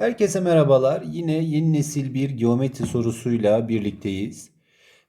Herkese merhabalar. Yine yeni nesil bir geometri sorusuyla birlikteyiz.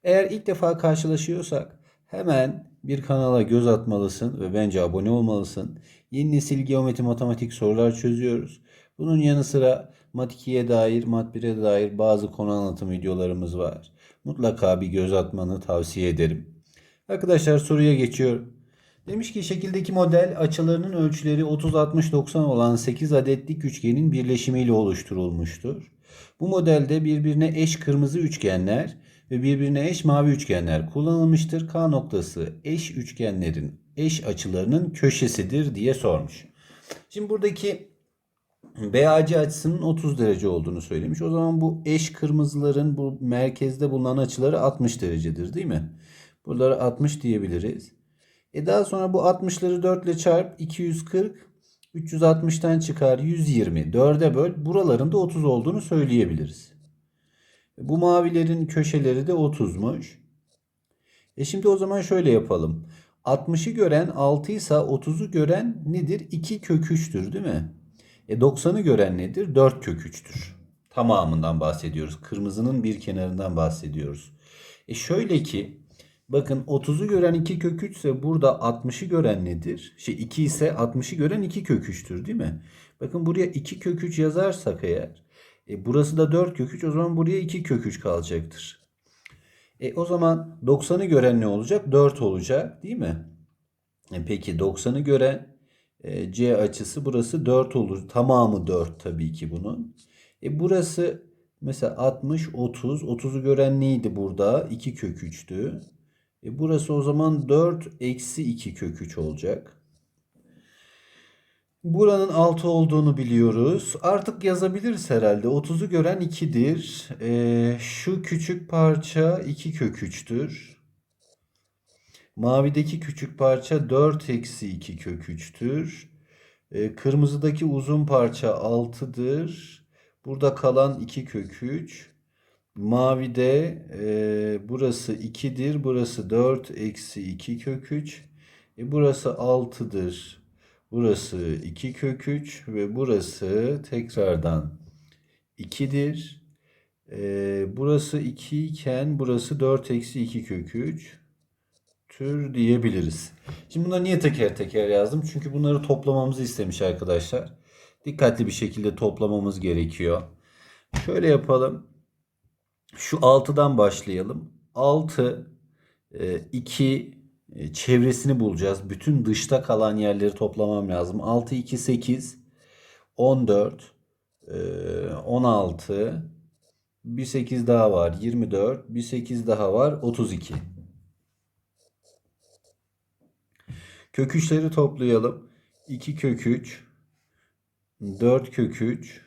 Eğer ilk defa karşılaşıyorsak hemen bir kanala göz atmalısın ve bence abone olmalısın. Yeni nesil geometri matematik sorular çözüyoruz. Bunun yanı sıra Mat 2'ye dair, Mat 1'e dair bazı konu anlatım videolarımız var. Mutlaka bir göz atmanı tavsiye ederim. Arkadaşlar soruya geçiyorum. Demiş ki şekildeki model açılarının ölçüleri 30 60 90 olan 8 adetlik üçgenin birleşimiyle oluşturulmuştur. Bu modelde birbirine eş kırmızı üçgenler ve birbirine eş mavi üçgenler kullanılmıştır. K noktası eş üçgenlerin eş açılarının köşesidir diye sormuş. Şimdi buradaki BAC açısının 30 derece olduğunu söylemiş. O zaman bu eş kırmızıların bu merkezde bulunan açıları 60 derecedir değil mi? Buraları 60 diyebiliriz. E daha sonra bu 60'ları 4 ile çarp 240 360'tan çıkar 120 4'e böl buraların da 30 olduğunu söyleyebiliriz. E bu mavilerin köşeleri de 30'muş. E şimdi o zaman şöyle yapalım. 60'ı gören 6 ise 30'u gören nedir? 2 kök 3'tür değil mi? E 90'ı gören nedir? 4 kök 3'tür. Tamamından bahsediyoruz. Kırmızının bir kenarından bahsediyoruz. E şöyle ki Bakın 30'u gören 2 kök 3 ise burada 60'ı gören nedir? Şey 2 ise 60'ı gören 2 kök 3'tür değil mi? Bakın buraya 2 kök 3 yazarsak eğer e, burası da 4 kök 3 o zaman buraya 2 kök 3 kalacaktır. E, o zaman 90'ı gören ne olacak? 4 olacak değil mi? E, peki 90'ı gören e, C açısı burası 4 olur. Tamamı 4 tabii ki bunun. E, burası mesela 60, 30. 30'u gören neydi burada? 2 kök 3'tü. E burası o zaman 4 eksi 2 kök 3 olacak. Buranın 6 olduğunu biliyoruz. Artık yazabiliriz herhalde. 30'u gören 2'dir. E, şu küçük parça 2 kök 3'tür. Mavideki küçük parça 4 eksi 2 kök 3'tür. E, kırmızıdaki uzun parça 6'dır. Burada kalan 2 kök 3. Mavide e, burası 2'dir. Burası 4 eksi 2 kök 3. E, burası 6'dır. Burası 2 kök 3 ve burası tekrardan 2'dir. E, burası 2 iken burası 4 eksi 2 kök 3 tür diyebiliriz. Şimdi bunları niye teker teker yazdım? Çünkü bunları toplamamızı istemiş arkadaşlar. Dikkatli bir şekilde toplamamız gerekiyor. Şöyle yapalım. Şu 6'dan başlayalım. 6, 2 e, çevresini bulacağız. Bütün dışta kalan yerleri toplamam lazım. 6, 2, 8, 14, 16, bir 8 daha var 24, bir 8 daha var 32. Kök 3'leri toplayalım. 2 kök 3, 4 kök 3,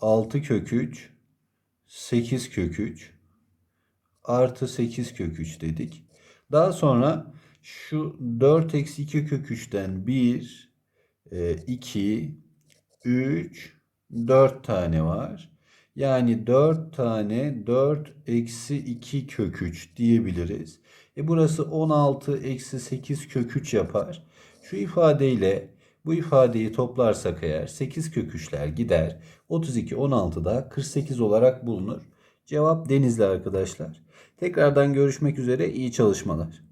6 kök 3, 8 kök 3 artı 8 kök 3 dedik. Daha sonra şu 4 eksi 2 kök 3'ten 1, 2, 3, 4 tane var. Yani 4 tane 4 eksi 2 kök 3 diyebiliriz. E burası 16 eksi 8 kök 3 yapar. Şu ifadeyle bu ifadeyi toplarsak eğer 8 kök 3'ler gider. 32 16'da 48 olarak bulunur. Cevap Denizli arkadaşlar. Tekrardan görüşmek üzere iyi çalışmalar.